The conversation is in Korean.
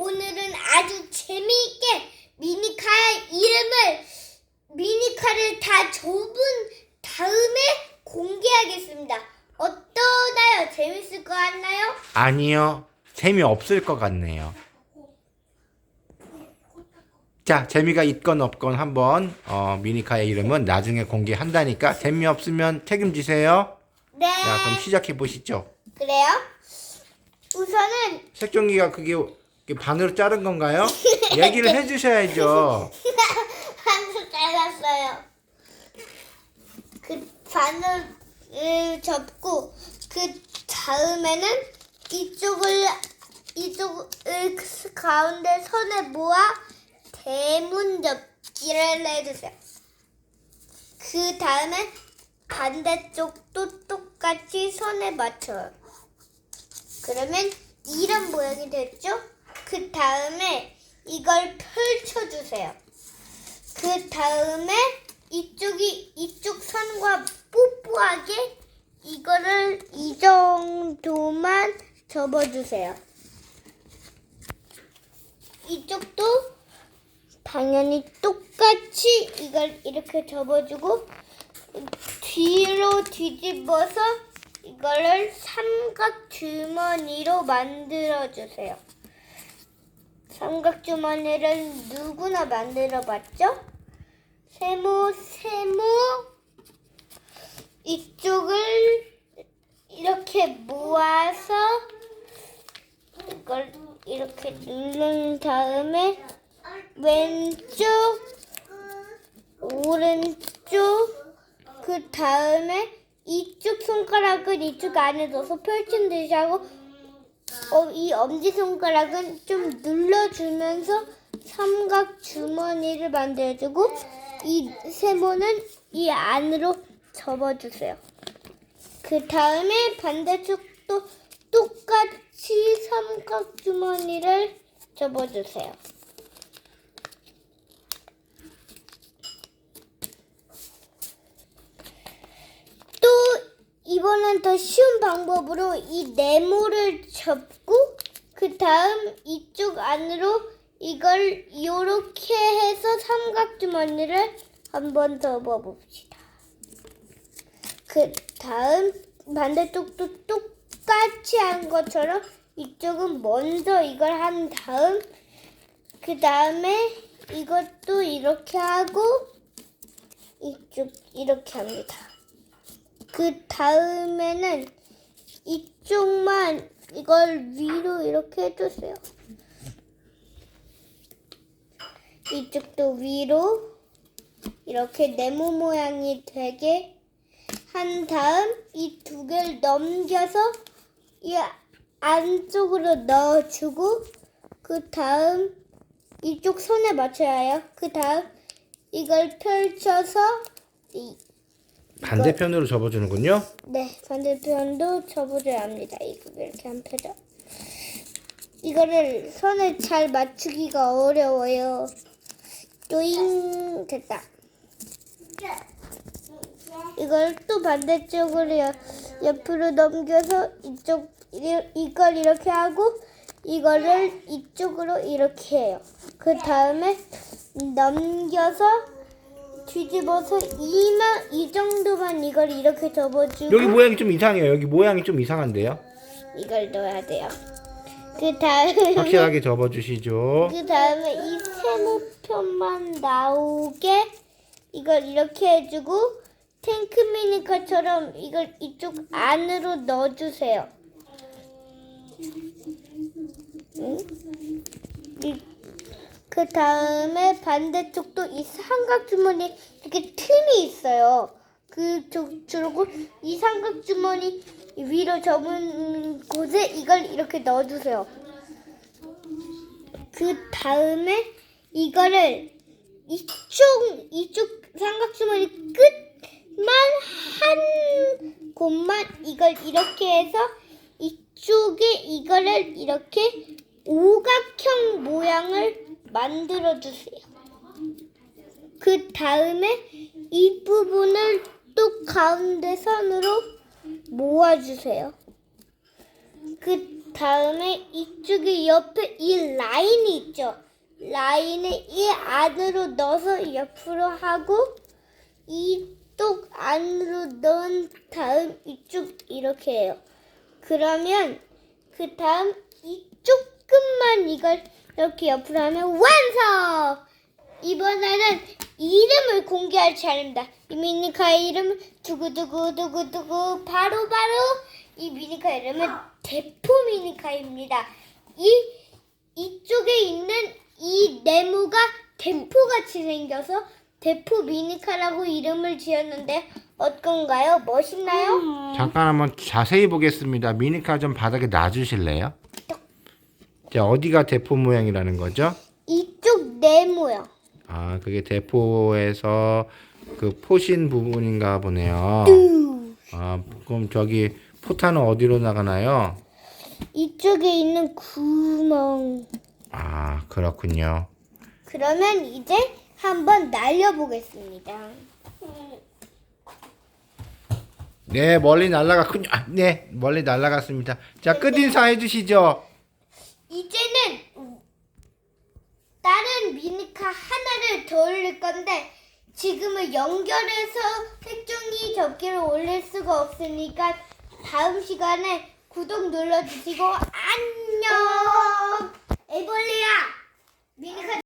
오늘은 아주 재미있게 미니카의 이름을 미니카를 다 접은 다음에 공개하겠습니다. 어떠나요? 재밌을 것 같나요? 아니요. 재미없을 것 같네요. 자, 재미가 있건 없건 한번 어, 미니카의 이름은 나중에 공개한다니까 재미없으면 책임지세요. 네. 자, 그럼 시작해 보시죠. 그래요? 우선은 색종이가 그게 반으로 자른 건가요? 얘기를 해 주셔야죠. 한수 잘랐어요. 그 바늘을 접고 그 다음에는 이쪽을 이쪽을 그 가운데 선에 모아 대문 접기를 해주세요. 그 다음에 반대쪽도 똑같이 선에 맞춰요. 그러면 이런 모양이 됐죠? 그 다음에 이걸 펼쳐주세요. 그 다음에 이쪽이 이쪽 선과 뽀뽀하게 이거를 이 정도만 접어주세요. 이쪽도 당연히 똑같이 이걸 이렇게 접어주고 뒤로 뒤집어서 이거를 삼각 주머니로 만들어 주세요. 삼각 주머니를 누구나 만들어 봤죠? 세모 세모 이쪽을 이렇게 모아서 이걸 이렇게 누른 다음에 왼쪽 오른쪽 그 다음에 이쪽 손가락은 이쪽 안에 넣어서 펼친 듯이 하고 어, 이 엄지 손가락은 좀 눌러주면서 삼각 주머니를 만들어주고 이 세모는 이 안으로 접어주세요. 그 다음에 반대쪽도 똑같이 삼각 주머니를 접어주세요. 또 이번엔 더 쉬운 방법으로 이 네모를 접고 그 다음 이쪽 안으로 이걸 이렇게 해서 삼각 주머니를 한 번더 넣어봅시다. 그 다음 반대쪽도 똑같이 한 것처럼 이쪽은 먼저 이걸 한 다음 그 다음에 이것도 이렇게 하고 이쪽 이렇게 합니다. 그 다음에는 이쪽만 이걸 위로 이렇게 해주세요. 이쪽도 위로 이렇게 네모 모양이 되게 한 다음 이 두 개를 넘겨서 이 안쪽으로 넣어주고 그 다음 이쪽 손에 맞춰야 해요. 그 다음 이걸 펼쳐서 이 반대편으로 접어주는군요. 네, 반대편도 접어줘야 합니다. 이렇게 한 펴죠. 이거를 선을 잘 맞추기가 어려워요. 또잉 됐다. 이걸 또 반대쪽으로 옆, 옆으로 넘겨서 이쪽 이- 이걸 이렇게 하고 이거를 이쪽으로 이렇게 해요. 그 다음에 넘겨서 뒤집어서 이만 이 정도만 이걸 이렇게 접어주고 여기 모양이 좀 이상해요. 여기 모양이 좀 이상한데요. 이걸 넣어야 돼요. 그 다음에 확실하게 접어주시죠. 그 다음에 이 세모편만 나오게 이걸 이렇게 해주고 탱크 미니카처럼 이걸 이쪽 안으로 넣어주세요. 응? 이- 그 다음에 반대쪽도 이 삼각 주머니 이렇게 틈이 있어요. 그쪽 주고 이 삼각 주머니 위로 접은 곳에 이걸 이렇게 넣어주세요. 그 다음에 이거를 이쪽 이쪽 삼각주머니 끝만 한 곳만 이걸 이렇게 해서 이쪽에 이거를 이렇게 오각형 모양을 만들어 주세요. 그 다음에 이 부분을 또 가운데 선으로 모아주세요. 그 다음에 이쪽에 옆에 이 라인이 있죠. 라인을 이 안으로 넣어서 옆으로 하고 이쪽 안으로 넣은 다음 이쪽 이렇게 해요. 그러면 그 다음 이쪽 끝만 이걸 이렇게 옆으로 하면 완성! 이번에는 이름을 공개할 차례입니다. 이 미니카의 이름은 두구두구두구두구 바로 바로 이 미니카 이름은 대포 미니카입니다. 이 이쪽에 있는 이 네모가 대포같이 생겨서 대포 미니카라고 이름을 지었는데 어떤가요? 멋있나요? 잠깐 한번 자세히 보겠습니다. 미니카 좀 바닥에 놔주실래요? 자, 어디가 대포 모양이라는 거죠? 이쪽 네모요. 아, 그게 대포에서 그 포신 부분인가 보네요. 뚜. 아, 그럼 저기 포탄은 어디로 나가나요? 이쪽에 있는 구멍. 아, 그렇군요. 그러면 이제 한번 날려보겠습니다. 네, 멀리 날아갔군요. 아, 네, 멀리 날아갔습니다. 자, 끝 인사 해 주시죠. 이제는 다른 미니카 하나를 더 올릴 건데 지금은 연결해서 색종이 접기를 올릴 수가 없으니까 다음 시간에 구독 눌러주시고 안녕. 애벌레야 미니카